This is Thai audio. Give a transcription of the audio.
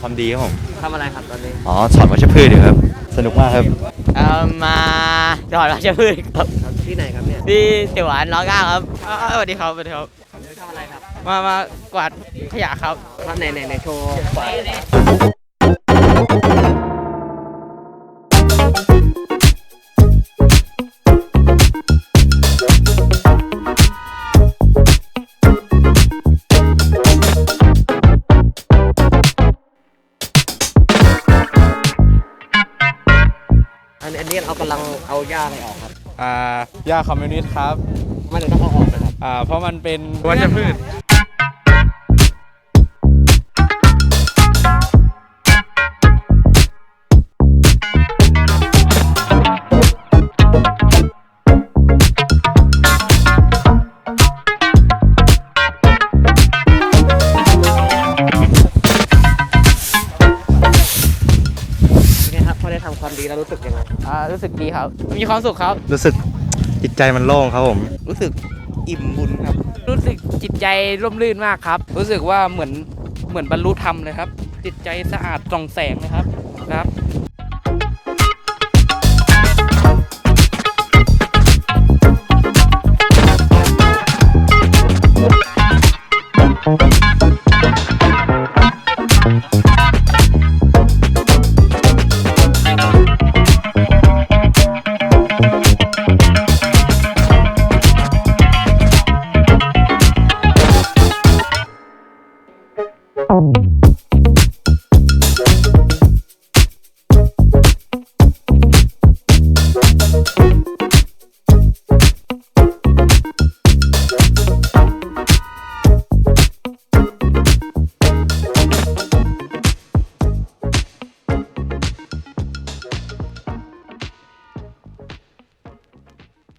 ความดีครับผมทำอะไรครับตอนนี้อ๋อสอนวัชพืชอยู่ครับ สนุกมากครับเอ่อมาจังหวัดราชบุรีครับครับที่ไหนครับเนี่ยที่เตี๋ยวหวานร้องก้าครับอ่าสวัสดีครับสวัสดีครับทำอะไรครับ มามากวาดขยะครับครับไหนไหนไหนโชว์ อันอันนี้เรากำลังเอาหญ้าอะไรออกครับ อ่าหญ้าคอมมิวนิสต์ครับไมันต้องเอาออกนะครับ อ่าเพราะมันเป็นวัชพืช ได้ทำความดีแล้วรู้สึกยังไงอ่ารู้สึกดีครับ มีความสุขครับ รู้สึกจิตใจมันโล่งครับผม รู้สึกอิ่มบุญครับ รู้สึกจิตใจร่มรื่นมากครับ รู้สึกว่าเหมือนเหมือนบรรลุธรรมเลยครับ จิตใจสะอาดตรองแสงเลยครับครับ Thank you. Oh.